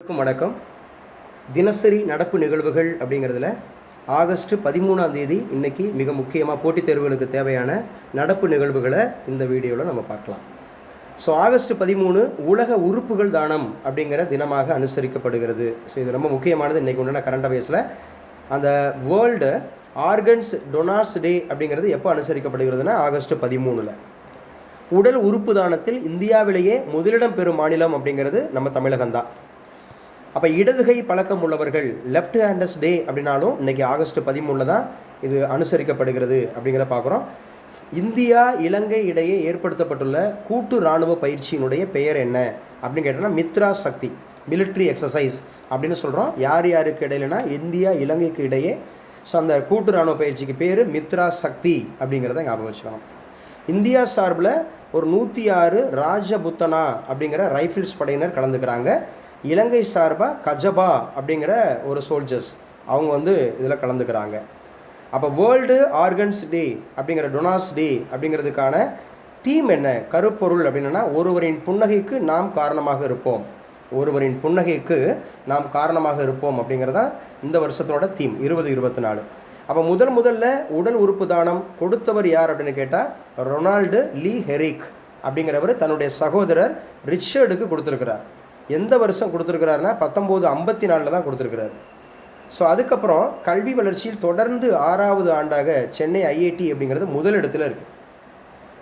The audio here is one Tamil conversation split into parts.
அனைவருக்கும் வணக்கம். தினசரி நடப்பு நிகழ்வுகள் அப்படிங்கிறதுல ஆகஸ்ட் பதிமூணாம் தேதி இன்னைக்கு மிக முக்கியமாக போட்டித் தேர்வுகளுக்கு தேவையான நடப்பு நிகழ்வுகளை இந்த வீடியோவில் நம்ம பார்க்கலாம். ஸோ ஆகஸ்ட் பதிமூணு உலக உறுப்புகள் தானம் அப்படிங்கிற தினமாக அனுசரிக்கப்படுகிறது. ஸோ இது ரொம்ப முக்கியமானது. இன்றைக்கி ஒன்றுனா கரண்ட் அஃபேர்ஸில் அந்த வேர்ல்டு ஆர்கன்ஸ் டொனார்ஸ் டே அப்படிங்கிறது எப்போ அனுசரிக்கப்படுகிறதுனா ஆகஸ்ட் பதிமூணில். உடல் உறுப்பு தானத்தில் இந்தியாவிலேயே முதலிடம் பெறும் மாநிலம் அப்படிங்கிறது நம்ம தமிழகம்தான். அப்போ இடதுகை பழக்கம் உள்ளவர்கள் லெஃப்ட் ஹேண்டஸ் டே அப்படின்னாலும் இன்னைக்கு ஆகஸ்ட் பதிமூணில் தான் இது அனுசரிக்கப்படுகிறது அப்படிங்கிறத பார்க்குறோம். இந்தியா இலங்கை இடையே ஏற்படுத்தப்பட்டுள்ள கூட்டு இராணுவ பயிற்சியினுடைய பெயர் என்ன அப்படின்னு கேட்டோம்னா மித்ரா சக்தி மிலிட்ரி எக்ஸசைஸ் அப்படின்னு சொல்கிறோம் யார் யாருக்கு இடையிலனா இந்தியா இலங்கைக்கு இடையே. ஸோ அந்த கூட்டு இராணுவ பயிற்சிக்கு பேர் மித்ரா சக்தி அப்படிங்கிறத ஞாபகம் வச்சுக்கணும். இந்தியா சார்பில் ஒரு நூற்றி ஆறு ராஜபுத்தனா அப்படிங்கிற ரைஃபிள்ஸ் படையினர் கலந்துக்கிறாங்க. இலங்கை சார்பாக கஜபா அப்படிங்கிற ஒரு சோல்ஜர்ஸ் அவங்க வந்து இதில் கலந்துக்கிறாங்க. அப்போ வேர்ல்டு ஆர்கன்ஸ் டே அப்படிங்கிற டொனாஸ் டே அப்படிங்கிறதுக்கான தீம் என்ன? கருப்பொருள் அப்படின்னா ஒருவரின் புன்னகைக்கு நாம் காரணமாக இருப்போம். ஒருவரின் புன்னகைக்கு நாம் காரணமாக இருப்போம் அப்படிங்கிறதா இந்த வருஷத்தோட தீம் இருபது இருபத்தி நாலு. அப்போ முதல் முதல்ல உடல் உறுப்பு தானம் கொடுத்தவர் யார் அப்படின்னு கேட்டால் ரொனால்டு லீ ஹெரிக் அப்படிங்கிறவர் தன்னுடைய சகோதரர் ரிச்சர்டுக்கு கொடுத்துருக்கிறார். எந்த வருஷம் கொடுத்துருக்கிறாருன்னா பத்தொம்போது ஐம்பத்தி நாலில் தான் கொடுத்துருக்கிறார். ஸோ அதுக்கப்புறம் கல்வி வளர்ச்சியில் தொடர்ந்து ஆறாவது ஆண்டாக சென்னை ஐஐடி அப்படிங்கிறது முதலிடத்தில் இருக்குது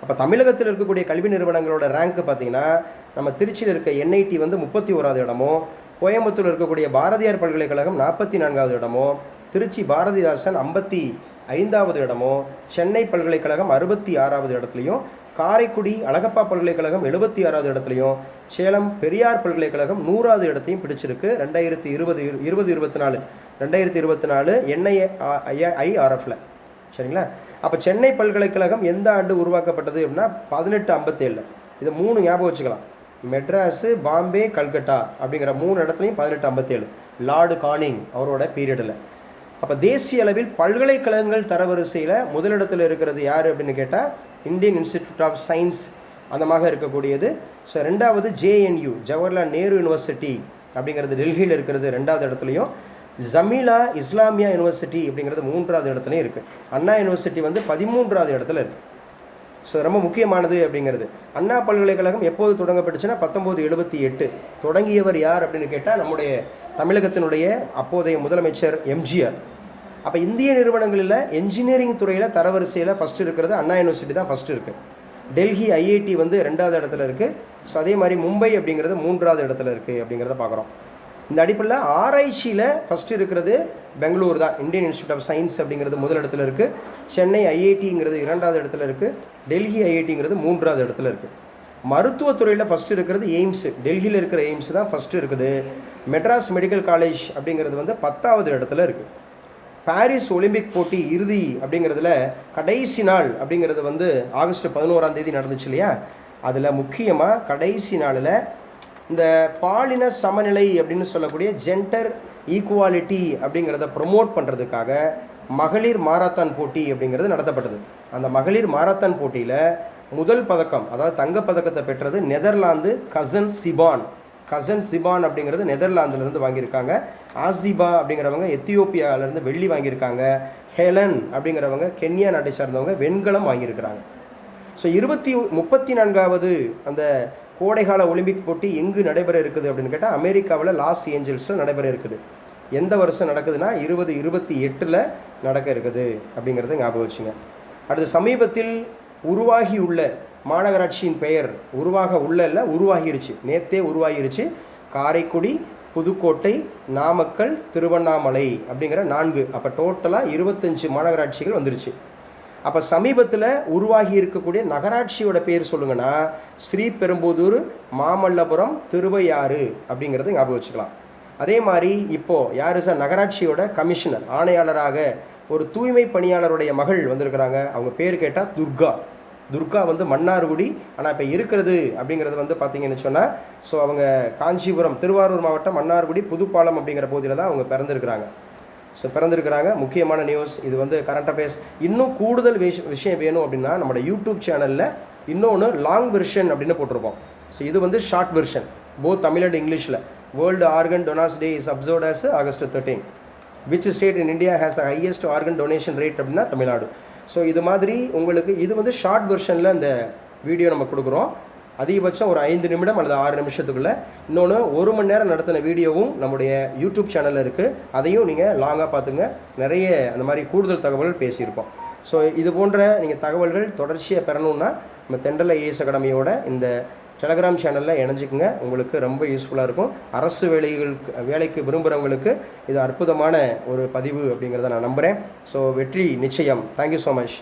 அப்போ தமிழகத்தில் இருக்கக்கூடிய கல்வி நிறுவனங்களோட ரேங்க் பார்த்தீங்கன்னா நம்ம திருச்சியில் இருக்க என்ஐடி வந்து முப்பத்தி ஓராவது இடமோ கோயம்புத்தூர் இருக்கக்கூடிய பாரதியார் பல்கலைக்கழகம் நாற்பத்தி நான்காவது இடமோ திருச்சி பாரதிதாசன் ஐம்பத்தி ஐந்தாவது இடமோ சென்னை பல்கலைக்கழகம் அறுபத்தி ஆறாவது இடத்துலையும் காரைக்குடி அழகப்பா பல்கலைக்கழகம் எழுபத்தி ஆறாவது இடத்துலையும் சேலம் பெரியார் பல்கலைக்கழகம் நூறாவது இடத்தையும் பிடிச்சிருக்கு. ரெண்டாயிரத்தி இருபது இருபது இருபத்தி நாலு ரெண்டாயிரத்தி இருபத்தி நாலு என்ஐஏ ஐஆர்எஃப்ல சரிங்களா? அப்போ சென்னை பல்கலைக்கழகம் எந்த ஆண்டு உருவாக்கப்பட்டது அப்படின்னா பதினெட்டு ஐம்பத்தேழில். இது மூணு ஞாபகம் வச்சுக்கலாம். மெட்ராஸு பாம்பே கல்கட்டா அப்படிங்கிற மூணு இடத்துலையும் பதினெட்டு ஐம்பத்தேழு. லார்டு கானிங் அவரோட பீரியடில். அப்போ தேசிய அளவில் பல்கலைக்கழகங்கள் தரவரிசையில் முதலிடத்தில் இருக்கிறது யார் அப்படின்னு கேட்டால் இந்தியன் இன்ஸ்டிடியூட் ஆஃப் சயின்ஸ் அந்தமாக இருக்கக்கூடியது. ஸோ ரெண்டாவது ஜேஎன்யூ ஜவஹர்லால் நேரு யூனிவர்சிட்டி அப்படிங்கிறது டெல்லியில் இருக்கிறது ரெண்டாவது இடத்துலையும். ஜமீலா இஸ்லாமியா யூனிவர்சிட்டி அப்படிங்கிறது மூன்றாவது இடத்துலையும் இருக்குது அண்ணா யூனிவர்சிட்டி வந்து பதிமூன்றாவது இடத்துல இருக்குது ஸோ ரொம்ப முக்கியமானது அப்படிங்கிறது. அண்ணா பல்கலைக்கழகம் எப்போது தொடங்கப்பட்டுச்சுன்னா பத்தொம்போது எழுபத்தி எட்டு. தொடங்கியவர் யார் அப்படின்னு கேட்டால் நம்முடைய தமிழகத்தினுடைய அப்போதைய முதலமைச்சர் எம்ஜிஆர். அப்போ இந்திய நிறுவனங்களில் என்ஜினியரிங் துறையில் தரவரிசையில் ஃபஸ்ட்டு இருக்கிறது அண்ணா யூனிவர்சிட்டி தான் ஃபஸ்ட்டு இருக்குது டெல்லி ஐஐடி வந்து ரெண்டாவது இடத்துல இருக்குது ஸோ அதே மாதிரி மும்பை அப்படிங்கிறது மூன்றாவது இடத்துல இருக்குது அப்படிங்கிறத பார்க்குறோம் இந்த அடிப்படையில் ஆராய்ச்சியில் ஃபஸ்ட்டு இருக்கிறது பெங்களூர் தான். இந்தியன் இன்ஸ்டியூட் ஆஃப் சயின்ஸ் அப்படிங்கிறது முதல் இடத்துல இருக்குது சென்னை ஐஐடிங்கிறது இரண்டாவது இடத்துல இருக்குது டெல்லி ஐஐடிங்கிறது மூன்றாவது இடத்துல இருக்குது மருத்துவத்துறையில் ஃபஸ்ட்டு இருக்கிறது எய்ம்ஸு. டெல்லியில் இருக்கிற எய்ம்ஸ் தான் ஃபஸ்ட்டு இருக்குது. மெட்ராஸ் மெடிக்கல் காலேஜ் அப்படிங்கிறது வந்து பத்தாவது இடத்துல இருக்குது பாரிஸ் ஒலிம்பிக் போட்டி இறுதி அப்படிங்கிறதுல கடைசி நாள் அப்படிங்கிறது வந்து ஆகஸ்ட் பதினோராம் தேதி நடந்துச்சு இல்லையா? அதில் முக்கியமாக கடைசி நாளில் இந்த பாலின சமநிலை அப்படின்னு சொல்லக்கூடிய ஜென்டர் ஈக்குவாலிட்டி அப்படிங்கிறத ப்ரொமோட் பண்ணுறதுக்காக மகளிர் மாரத்தான் போட்டி அப்படிங்கிறது நடத்தப்பட்டது. அந்த மகளிர் மாரத்தான் போட்டியில் முதல் பதக்கம் அதாவது தங்கப் பதக்கத்தை பெற்றது Netherlands Hassan Sifan. Hassan Sifan அப்படிங்கிறது நெதர்லாந்துலேருந்து வாங்கியிருக்காங்க. ஆசிபா அப்படிங்கிறவங்க எத்தியோப்பியாவிலேருந்து வெள்ளி வாங்கியிருக்காங்க. ஹெலன் அப்படிங்கிறவங்க கென்யா நாட்டை சார்ந்தவங்க வெண்கலம் வாங்கியிருக்கிறாங்க. ஸோ இருபத்தி முப்பத்தி நான்காவது அந்த கோடைகால ஒலிம்பிக் போட்டி எங்கு நடைபெற இருக்குது அப்படின்னு கேட்டால் அமெரிக்காவில் லாஸ் ஏஞ்சல்ஸில் நடைபெற இருக்குது. எந்த வருஷம் நடக்குதுன்னா இருபது இருபத்தி எட்டில் நடக்க இருக்குது அப்படிங்கிறத ஞாபகம் வச்சுங்க. அடுத்து சமீபத்தில் உருவாகியுள்ள மாநகராட்சியின் பெயர் உருவாக உள்ள இல்லை உருவாகிருச்சு. நேத்தே உருவாகிருச்சு. காரைக்குடி புதுக்கோட்டை நாமக்கல் திருவண்ணாமலை அப்படிங்கிற நான்கு. அப்போ டோட்டலாக இருபத்தஞ்சு மாநகராட்சிகள் வந்துருச்சு. அப்போ சமீபத்தில் உருவாகி இருக்கக்கூடிய நகராட்சியோட பேர் சொல்லுங்கன்னா ஸ்ரீபெரும்புதூர் மாமல்லபுரம் திருவையாறு அப்படிங்கிறத ஞாபகம் வச்சுக்கலாம். அதே மாதிரி இப்போது யார் சார்? நகராட்சியோட கமிஷனர் ஆணையாளராக ஒரு தூய்மை பணியாளருடைய மகள் வந்திருக்கிறாங்க. அவங்க பேர் கேட்டால் துர்கா. துர்கா வந்து மன்னார்குடி ஆனால் இப்போ இருக்கிறது அப்படிங்கிறது வந்து பார்த்தீங்கன்னு சொன்னால் ஸோ அவங்க காஞ்சிபுரம் திருவாரூர் மாவட்டம் மன்னார்குடி புதுப்பாலம் அப்படிங்கிற பகுதியில் தான் அவங்க பிறந்திருக்கிறாங்க. ஸோ பிறந்திருக்கிறாங்க. முக்கியமான நியூஸ் இது வந்து கரண்ட் அஃபேர்ஸ் இன்னும் கூடுதல் விஷ விஷயம் வேணும் அப்படின்னா நம்மளோட யூடியூப் சேனலில் இன்னொன்று லாங் வெர்ஷன் அப்படின்னு போட்டிருப்போம். ஸோ இது வந்து short version both Tamil and இங்கிலீஷில் world organ donors day is observed as August thirteen which state in India has the highest organ donation rate அப்படின்னா தமிழ்நாடு. ஸோ இது மாதிரி உங்களுக்கு இது வந்து ஷார்ட் வெர்ஷனில் அந்த வீடியோ நம்ம கொடுக்குறோம். அதிகபட்சம் ஒரு ஐந்து நிமிடம் அல்லது ஆறு நிமிஷத்துக்குள்ளே. இன்னொன்று ஒரு மணி நேரம் நடத்தின வீடியோவும் நம்முடைய யூடியூப் சேனலில் இருக்குது அதையும் நீங்கள் லாங்காக பார்த்துங்க. நிறைய அந்த மாதிரி கூடுதல் தகவல் பேசியிருக்கோம் ஸோ இது போன்ற நீங்கள் தகவல்கள் தொடர்ச்சியாக பெறணுன்னா நம்ம தெண்டல ஏஎஸ் அகாடமியோட இந்த டெலகிராம் சேனலில் இணைஞ்சிக்கங்க. உங்களுக்கு ரொம்ப யூஸ்ஃபுல்லாக இருக்கும். அரசு வேலைகளுக்கு வேலைக்கு விரும்புகிறவங்களுக்கு இது அற்புதமான ஒரு பதிவு அப்படிங்கிறத நான் நம்புகிறேன் ஸோ வெற்றி நிச்சயம். Thank you so much